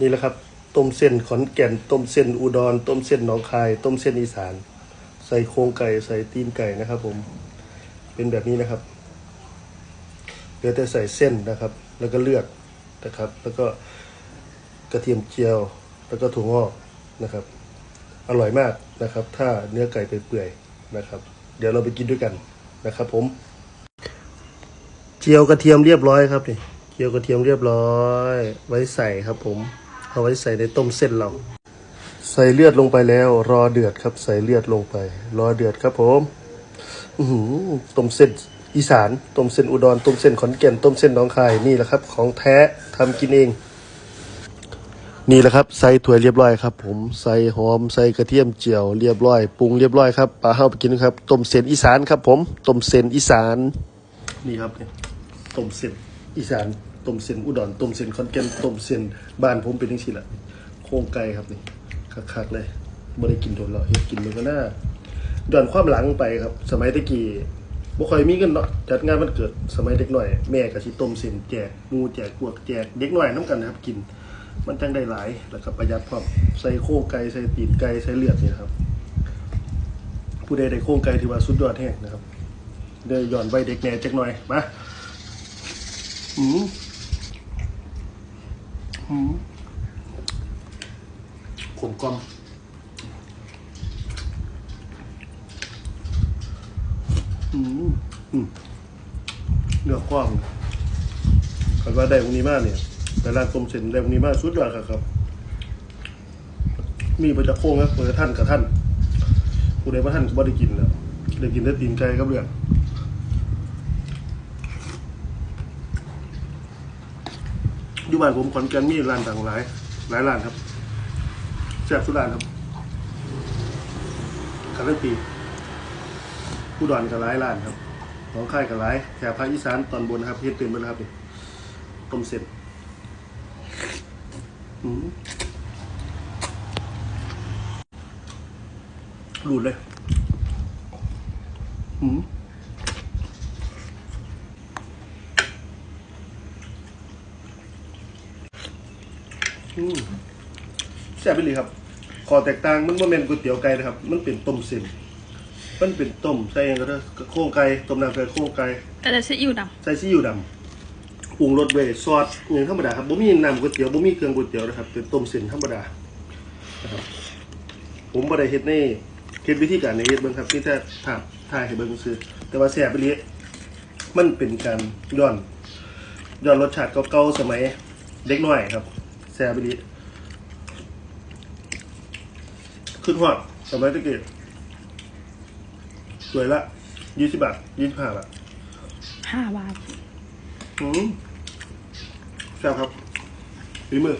นี่แหละครับ ต้มเส้นขอนแก่น ต้มเส้นอุดร ต้มเส้นหนองคาย ต้มเส้นอีสาน ใส่โครงไก่ใส่ตีนไก่นะครับ ผม เป็นแบบนี้นะครับเหลือแต่ใส่เส้นนะครับ แล้วก็เลือดนะครับ แล้วก็กระเทียมเจียว แล้วก็ถั่วงอกนะครับ อร่อยมากนะครับ ถ้าเนื้อไก่เปื่อยๆนะครับ เดี๋ยวเราไปกินด้วยกันนะครับ ผม เจียวกระเทียมเรียบร้อยครับนี่เจียวกระเทียมเรียบร้อย ไว้ใส่ครับผม เอาไว้ใส่ในต้มเส้นเรา ใส่เลือดลงไปแล้ว รอเดือดครับ ใส่เลือดลงไป รอเดือดครับผมอืต้มเส้นอีสานต้มเส้นอุดรต้มเส้นขอนแก่นต้มเส้นหน้องคายนี่แหละครับ ของแท้ทำกินเอง นี่แหละครับใส่ถ้วเรียบร้อยครับ ผมใส่หอมใส่กระเทียมเจียวเรียบร้อยปรุงเรียบร้อยครับปลาเฮาไปกินครับต้มเส้นอีสานครับ ผมต้มเส้นอีสาน นี่ครับต้มเส้นอีสาน ต้มเส้นอุดรต้มเส้นขอนแก่นต้มเส้นบ้านผมเป็นจังซี่ล่ะโครงไก่ครับนี่คักๆเลยบ่ได้กินโดนแล้วเฮ็ดกินมันก็น่าย้อนความหลังไปครับ สมัยตะกี้บ่ค่อยมีเงินเนาะจัดงานวันเกิดสมัยเด็กหน่อย แม่ก็สิต้มเส้นแจกหมูแจกพวกแจกเด็กหน่อยน้ำกันนะครับกิน มันจังได้หลายแล้วก็ประหยัดความใส่โครงไก่ใส่ตีนไก่ใส่เลือดนี่ครับผู้ใดได้โครงไก่ถือว่าสุดยอดแท้นะครับเดี๋ยวย้อนไว้เด็กแหน่จักหน่อยมาอืมอืม ขมกลอมอืมอืมเนื้อกว้างคันว่าได้ตรงนี้มากเนี่ยแต่ร้านต้มเส้นได้ตรงนี้มากสุดยอดครับครับ มีประจักษ์โค้งนะเปิดท่านกับท่านผู้ใดว่าท่านก็บ่ได้กินแล้วได้กินแต่ตีนไก่กับเรื่อง อยู่บ้านผมขอนแก่นมีร้านต่างหลาย หลายร้านครับแซ่บสุดร้านครับการันตีผู้ดอนกับร้ายล้านครับหนองค่ายกับร้ายแถบภาคอีสานตอนบนนะครับเฮ็ดเต็มไปแล้วครับนี่ต้มเสร็จอืมรูดเลย อืม อืมแซ่บไปเลยครับ ขอแตกต่างมันว่าเป็นก๋วยเตี๋ยวไก่นะครับ มันเป็นต้มเส้นมันเป็นต้มใส่หยังก็ได้โครงไก่ต้มน้ำใส่โครงไก่ก็จะซีอิ๊วดใส่ซีอิ๊วดำปรุงรสเวยซอสอย่างธรรมดาครับบ่มีน้ำก๋วยเตี๋ยวบ่มีเครื่องก๋วยเตี๋ยวนะครับ เป็นต้มเส้นธรรมดานะครับผมบ่ได้เฮ็ดในเฮ็ดวิธีการในเฮ็ดเบิ่งครับนี่แต่ภาพถ่ายให้เบิ่งซื่อแต่ว่าแซ่บไปเลยมันเป็นการย้อนย้อนรสชาติเก่าๆสมัยเด็กน้อยครับแซ่บไปเลยขึ้นฮอดสมัยตะกี้สวยละยี่สิบบาทยี่สิบห้าบาทำห้าบาทอืมแซ่บครับฝีมือ